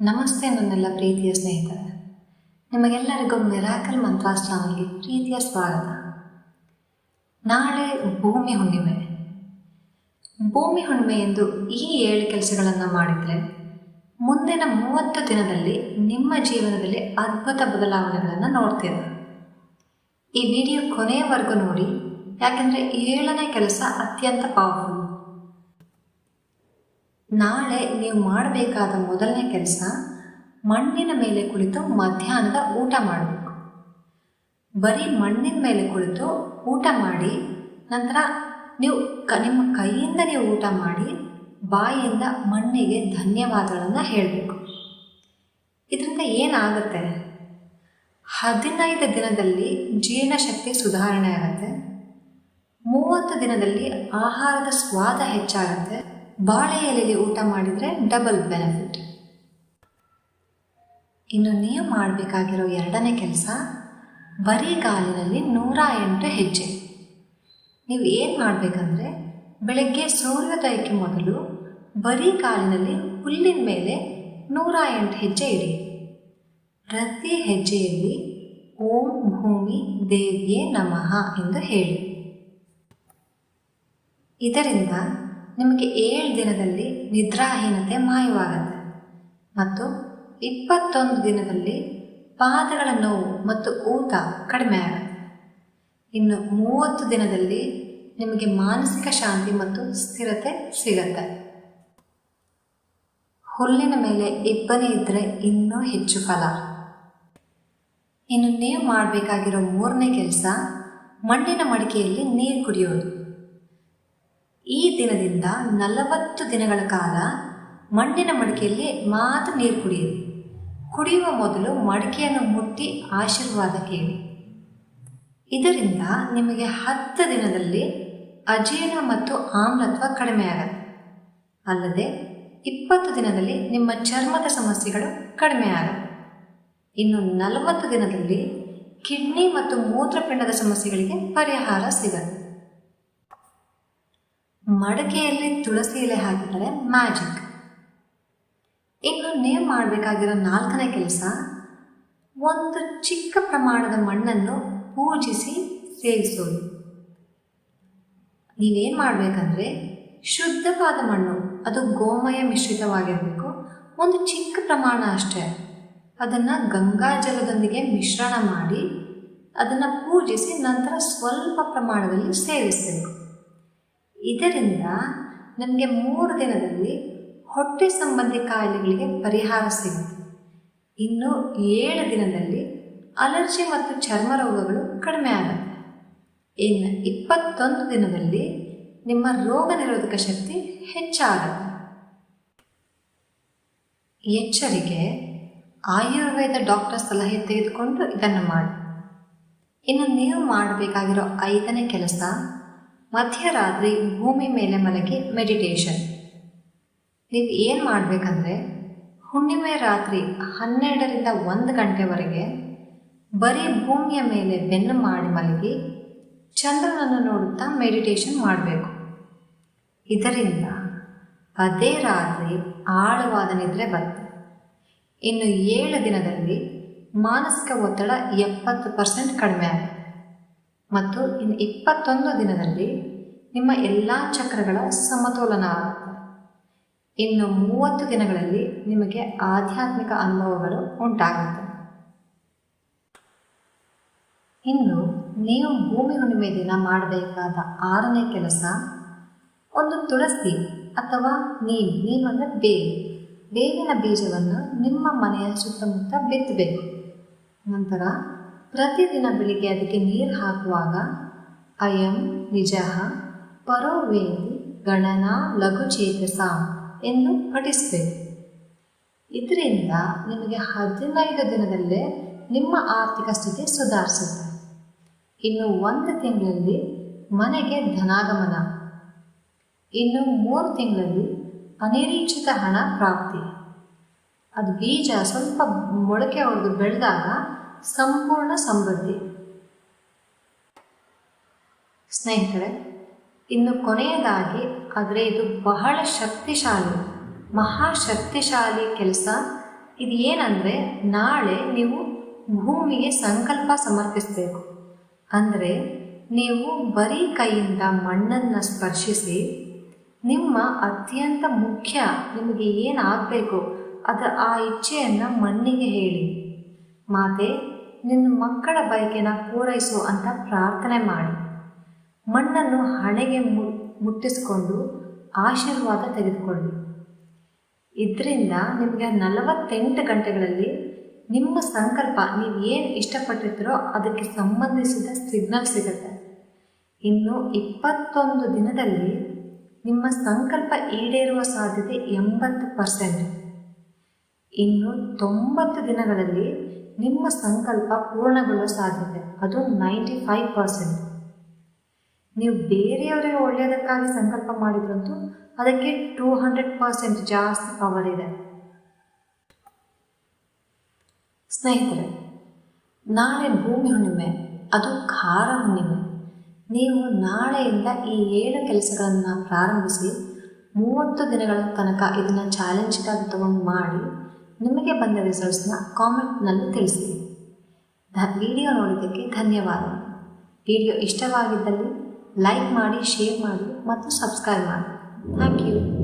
ನಮಸ್ತೆ ನನ್ನೆಲ್ಲ ಪ್ರೀತಿಯ ಸ್ನೇಹಿತರೆ. ನಿಮಗೆಲ್ಲರಿಗೂ ಮಿರಾಕಲ್ ಮಂತ್ರಾಸ್ಟ್ರಾಮಿಗೆ ಪ್ರೀತಿಯ ಸ್ವಾಗತ. ನಾಳೆ ಭೂಮಿ ಹುಣ್ಣಿಮೆ. ಭೂಮಿ ಹುಣ್ಣಿಮೆ ಎಂದು ಈ ಏಳು ಕೆಲಸಗಳನ್ನು ಮಾಡಿದರೆ ಮುಂದಿನ ಮೂವತ್ತು ದಿನದಲ್ಲಿ ನಿಮ್ಮ ಜೀವನದಲ್ಲಿ ಅದ್ಭುತ ಬದಲಾವಣೆಗಳನ್ನು ನೋಡ್ತೀರ. ಈ ವಿಡಿಯೋ ಕೊನೆಯವರೆಗೂ ನೋಡಿ, ಯಾಕೆಂದರೆ ಏಳನೇ ಕೆಲಸ ಅತ್ಯಂತ ಪವರ್ಫುಲ್ ನಾಳೆ ನೀವು ಮಾಡಬೇಕಾದ ಮೊದಲನೇ ಕೆಲಸ, ಮಣ್ಣಿನ ಮೇಲೆ ಕುಳಿತು ಮಧ್ಯಾಹ್ನದ ಊಟ ಮಾಡಬೇಕು. ಬರೀ ಮಣ್ಣಿನ ಮೇಲೆ ಕುಳಿತು ಊಟ ಮಾಡಿ, ನಂತರ ನೀವು ಕ, ನಿಮ್ಮ ಕೈಯಿಂದ ನೀವು ಊಟ ಮಾಡಿ ಬಾಯಿಯಿಂದ ಮಣ್ಣಿಗೆ ಧನ್ಯವಾದಗಳನ್ನು ಹೇಳಬೇಕು. ಇದರಿಂದ ಏನಾಗುತ್ತೆ? ಹದಿನೈದು ದಿನದಲ್ಲಿ ಜೀರ್ಣಶಕ್ತಿ ಸುಧಾರಣೆ ಆಗುತ್ತೆ. ಮೂವತ್ತು ದಿನದಲ್ಲಿ ಆಹಾರದ ಸ್ವಾದ ಹೆಚ್ಚಾಗುತ್ತೆ. ಬಾಳೆ ಎಲೆಯಲ್ಲಿ ಊಟ ಮಾಡಿದರೆ ಡಬಲ್ ಬೆನಿಫಿಟ್ ಇನ್ನು ನೀವು ಮಾಡಬೇಕಾಗಿರೋ ಎರಡನೇ ಕೆಲಸ ಬರಿಗಾಲಿನಲ್ಲಿ ನೂರ ಎಂಟು ಹೆಜ್ಜೆ. ನೀವು ಏನು ಮಾಡಬೇಕಂದ್ರೆ, ಬೆಳಗ್ಗೆ ಸೂರ್ಯೋದಯಕ್ಕೆ ಮೊದಲು ಬರೀ ಕಾಲಿನಲ್ಲಿ ಹುಲ್ಲಿನ ಮೇಲೆ ನೂರ ಎಂಟು ಹೆಜ್ಜೆ ಇಡಿ. ಪ್ರತಿ ಹೆಜ್ಜೆಯಲ್ಲಿ ಓಂ ಭೂಮಿ ದೇವಿಯೇ ನಮಃ ಎಂದು ಹೇಳಿ. ಇದರಿಂದ ನಿಮಗೆ ಏಳು ದಿನದಲ್ಲಿ ನಿದ್ರಾಹೀನತೆ ಮಾಯವಾಗುತ್ತೆ. ಮತ್ತು ಇಪ್ಪತ್ತೊಂದು ದಿನದಲ್ಲಿ ಪಾದಗಳ ನೋವು ಮತ್ತು ಊತ ಕಡಿಮೆ ಆಗುತ್ತೆ. ಇನ್ನು ಮೂವತ್ತು ದಿನದಲ್ಲಿ ನಿಮಗೆ ಮಾನಸಿಕ ಶಾಂತಿ ಮತ್ತು ಸ್ಥಿರತೆ ಸಿಗತ್ತೆ. ಹುಲ್ಲಿನ ಮೇಲೆ ಇಬ್ಬನಿ ಇದ್ದರೆ ಇನ್ನೂ ಹೆಚ್ಚು ಫಲ. ಇನ್ನು ನೀವು ಮಾಡಬೇಕಾಗಿರೋ ಮೂರನೇ ಕೆಲಸ ಮಣ್ಣಿನ ಮಡಿಕೆಯಲ್ಲಿ ನೀರು ಕುಡಿಯೋದು. ಈ ದಿನದಿಂದ ನಲವತ್ತು ದಿನಗಳ ಕಾಲ ಮಣ್ಣಿನ ಮಡಿಕೆಯಲ್ಲಿ ಮಾತ್ರ ನೀರು ಕುಡಿಯಿರಿ. ಕುಡಿಯುವ ಮೊದಲು ಮಡಿಕೆಯನ್ನು ಮುಟ್ಟಿ ಆಶೀರ್ವಾದ ಕೇಳಿ. ಇದರಿಂದ ನಿಮಗೆ ಹತ್ತು ದಿನದಲ್ಲಿ ಅಜೀರ್ಣ ಮತ್ತು ಆಮ್ಲತ್ವ ಕಡಿಮೆ ಆಗುತ್ತೆ ಅಲ್ಲದೆ ಇಪ್ಪತ್ತು ದಿನದಲ್ಲಿ ನಿಮ್ಮ ಚರ್ಮದ ಸಮಸ್ಯೆಗಳು ಕಡಿಮೆ ಆಗುತ್ತೆ ಇನ್ನು ನಲವತ್ತು ದಿನದಲ್ಲಿ ಕಿಡ್ನಿ ಮತ್ತು ಮೂತ್ರಪಿಂಡದ ಸಮಸ್ಯೆಗಳಿಗೆ ಪರಿಹಾರ ಸಿಗುತ್ತೆ. ಮಡಕೆಯಲ್ಲಿ ತುಳಸಿ ಎಲೆ ಹಾಕಿದರೆ ಮ್ಯಾಜಿಕ್. ಇನ್ನು ನೀವು ಮಾಡಬೇಕಾಗಿರೋ ನಾಲ್ಕನೇ ಕೆಲಸ, ಒಂದು ಚಿಕ್ಕ ಪ್ರಮಾಣದ ಮಣ್ಣನ್ನು ಪೂಜಿಸಿ ಸೇವಿಸೋದು. ನೀವೇನು ಮಾಡಬೇಕಂದ್ರೆ, ಶುದ್ಧವಾದ ಮಣ್ಣು, ಅದು ಗೋಮಯ ಮಿಶ್ರಿತವಾಗಿರಬೇಕು. ಒಂದು ಚಿಕ್ಕ ಪ್ರಮಾಣ ಅಷ್ಟೇ. ಅದನ್ನು ಗಂಗಾ ಜಲದೊಂದಿಗೆ ಮಿಶ್ರಣ ಮಾಡಿ, ಅದನ್ನು ಪೂಜಿಸಿ ನಂತರ ಸ್ವಲ್ಪ ಪ್ರಮಾಣದಲ್ಲಿ ಸೇವಿಸಬೇಕು. ಇದರಿಂದ ನನಗೆ ಮೂರು ದಿನದಲ್ಲಿ ಹೊಟ್ಟೆ ಸಂಬಂಧಿ ಕಾಯಿಲೆಗಳಿಗೆ ಪರಿಹಾರ ಸಿಗುತ್ತೆ. ಇನ್ನು ಏಳು ದಿನದಲ್ಲಿ ಅಲರ್ಜಿ ಮತ್ತು ಚರ್ಮ ರೋಗಗಳು ಕಡಿಮೆ ಆಗುತ್ತೆ. ಇನ್ನು ಇಪ್ಪತ್ತೊಂದು ದಿನದಲ್ಲಿ ನಿಮ್ಮ ರೋಗ ನಿರೋಧಕ ಶಕ್ತಿ ಹೆಚ್ಚಾಗುತ್ತೆ. ಎಚ್ಚರಿಕೆ, ಆಯುರ್ವೇದ ಡಾಕ್ಟರ್ ಸಲಹೆ ತೆಗೆದುಕೊಂಡು ಇದನ್ನು ಮಾಡಿ. ಇನ್ನು ನೀವು ಮಾಡಬೇಕಾಗಿರೋ ಐದನೇ ಕೆಲಸ ಮಧ್ಯರಾತ್ರಿ ಭೂಮಿ ಮೇಲೆ ಮಲಗಿ ಮೆಡಿಟೇಷನ್ ನೀವು ಏನು ಮಾಡಬೇಕಂದ್ರೆ, ಹುಣ್ಣಿಮೆ ರಾತ್ರಿ ಹನ್ನೆರಡರಿಂದ ಒಂದು ಗಂಟೆವರೆಗೆ ಬರೀ ಭೂಮಿಯ ಮೇಲೆ ಬೆನ್ನು ಮಾಡಿ ಮಲಗಿ ಚಂದ್ರನನ್ನು ನೋಡುತ್ತಾ ಮೆಡಿಟೇಷನ್ ಮಾಡಬೇಕು. ಇದರಿಂದ ಅದೇ ರಾತ್ರಿ ಆಳವಾದ ನಿದ್ರೆ ಬರುತ್ತೆ. ಇನ್ನು ಏಳು ದಿನದಲ್ಲಿ ಮಾನಸಿಕ ಒತ್ತಡ ಎಪ್ಪತ್ತು ಪರ್ಸೆಂಟ್ ಕಡಿಮೆ ಆಗುತ್ತೆ. ಮತ್ತು ಇನ್ನು ಇಪ್ಪತ್ತೊಂದು ದಿನದಲ್ಲಿ ನಿಮ್ಮ ಎಲ್ಲ ಚಕ್ರಗಳ ಸಮತೋಲನ ಆಗುತ್ತೆ ಇನ್ನು ಮೂವತ್ತು ದಿನಗಳಲ್ಲಿ ನಿಮಗೆ ಆಧ್ಯಾತ್ಮಿಕ ಅನುಭವಗಳು ಉಂಟಾಗುತ್ತೆ. ಇನ್ನು ನೀವು ಭೂಮಿ ಹುಣ್ಣಿಮೆ ದಿನ ಮಾಡಬೇಕಾದ ಆರನೇ ಕೆಲಸ, ಒಂದು ತುಳಸಿ ಅಥವಾ ನೀಮ್ ನೀಮ್ ಅಂದರೆ ಬೇವು ಬೇವಿನ ಬೀಜವನ್ನು ನಿಮ್ಮ ಮನೆಯ ಸುತ್ತಮುತ್ತ ಬಿತ್ತಬೇಕು. ನಂತರ ಪ್ರತಿದಿನ ಬೆಳಿಗ್ಗೆ ಅದಕ್ಕೆ ನೀರು ಹಾಕುವಾಗ, ಅಯಂ, ನಿಜ, ಪರೋವೇದಿ, ಗಣನ ಲಘುಚೇತಸ ಎಂದು ಪಠಿಸಬೇಕು. ಇದರಿಂದ ನಿಮಗೆ ಹದಿನೈದು ದಿನದಲ್ಲೇ ನಿಮ್ಮ ಆರ್ಥಿಕ ಸ್ಥಿತಿ ಸುಧಾರಿಸುತ್ತೆ. ಇನ್ನು ಒಂದು ತಿಂಗಳಲ್ಲಿ ಮನೆಗೆ ಧನಾಗಮನ. ಇನ್ನು ಮೂರು ತಿಂಗಳಲ್ಲಿ ಅನಿರೀಕ್ಷಿತ ಹಣ ಪ್ರಾಪ್ತಿ. ಅದು ಬೀಜ ಸ್ವಲ್ಪ ಮೊಳಕೆ ಹೊಡೆದು ಬೆಳೆದಾಗ ಸಂಪೂರ್ಣ ಸಮೃದ್ಧಿ. ಸ್ನೇಹಿತರೆ, ಇನ್ನು ಕೊನೆಯದಾಗಿ, ಆದರೆ ಇದು ಬಹಳ ಶಕ್ತಿಶಾಲಿ ಮಹಾಶಕ್ತಿಶಾಲಿ ಕೆಲಸ. ಇದು ಏನಂದರೆ, ನಾಳೆ ನೀವು ಭೂಮಿಗೆ ಸಂಕಲ್ಪ ಸಮರ್ಪಿಸಬೇಕು. ಅಂದರೆ, ನೀವು ಬರೀ ಕೈಯಿಂದ ಮಣ್ಣನ್ನು ಸ್ಪರ್ಶಿಸಿ, ನಿಮ್ಮ ಅತ್ಯಂತ ಮುಖ್ಯ ನಿಮಗೆ ಏನಾಗಬೇಕು ಅದು ಆ ಇಚ್ಛೆಯನ್ನು ಮಣ್ಣಿಗೆ ಹೇಳಿ. ಮಾತೆ, ನಿನ್ನ ಮಕ್ಕಳ ಬಯಕೆನ ಪೂರೈಸು ಅಂತ ಪ್ರಾರ್ಥನೆ ಮಾಡಿ. ಮಣ್ಣನ್ನು ಹಣೆಗೆ ಮು, ಮುಟ್ಟಿಸಿಕೊಂಡು ಆಶೀರ್ವಾದ ತೆಗೆದುಕೊಳ್ಳಿ. ಇದರಿಂದ ನಿಮಗೆ ನಲವತ್ತೆಂಟು ಗಂಟೆಗಳಲ್ಲಿ ನಿಮ್ಮ ಸಂಕಲ್ಪ ನೀವು ಏನು ಇಷ್ಟಪಟ್ಟಿರ್ತೀರೋ ಅದಕ್ಕೆ ಸಂಬಂಧಿಸಿದ ಸಿಗ್ನಲ್ ಸಿಗುತ್ತೆ. ಇನ್ನು ಇಪ್ಪತ್ತೊಂದು ದಿನದಲ್ಲಿ ನಿಮ್ಮ ಸಂಕಲ್ಪ ಈಡೇರುವ ಸಾಧ್ಯತೆ ಎಂಬತ್ತು ಪರ್ಸೆಂಟ್. ಇನ್ನು ತೊಂಬತ್ತು ದಿನಗಳಲ್ಲಿ ನಿಮ್ಮ ಸಂಕಲ್ಪ ಪೂರ್ಣಗೊಳ್ಳೋ ಸಾಧ್ಯತೆ. ಅದು ನೈಂಟಿ ಫೈವ್ ಪರ್ಸೆಂಟ್ ನೀವು ಬೇರೆಯವರಿಗೆ ಒಳ್ಳೆಯದಕ್ಕಾಗಿ ಸಂಕಲ್ಪ ಮಾಡಿದ್ರಂತೂ ಅದಕ್ಕೆ ಟೂ ಹಂಡ್ರೆಡ್ ಪರ್ಸೆಂಟ್ ಜಾಸ್ತಿ ಪವರ್ ಇದೆ. ಸ್ನೇಹಿತರೆ, ನಾಳೆ ಭೂಮಿ ಹುಣ್ಣಿಮೆ, ಅದು ಖಾರ ಹುಣ್ಣಿಮೆ. ನೀವು ನಾಳೆಯಿಂದ ಈ ಏಳು ಕೆಲಸಗಳನ್ನು ಪ್ರಾರಂಭಿಸಿ ಮೂವತ್ತು ದಿನಗಳ ತನಕ ಇದನ್ನು ಚಾಲೆಂಜ್ಗಾಗಿ ತಗೊಂಡು ಮಾಡಿ ನಿಮಗೆ ಬಂದ ರಿಸಲ್ಟ್ಸ್ನ ಕಾಮೆಂಟ್ನಲ್ಲಿ ತಿಳಿಸಿ ಧ ವಿಡಿಯೋ ನೋಡಿದ್ದಕ್ಕೆ ಧನ್ಯವಾದ. ವಿಡಿಯೋ ಇಷ್ಟವಾಗಿದ್ದಲ್ಲಿ ಲೈಕ್ ಮಾಡಿ ಶೇರ್ ಮಾಡಿ ಮತ್ತು ಸಬ್ಸ್ಕ್ರೈಬ್ ಮಾಡಿ. Thank you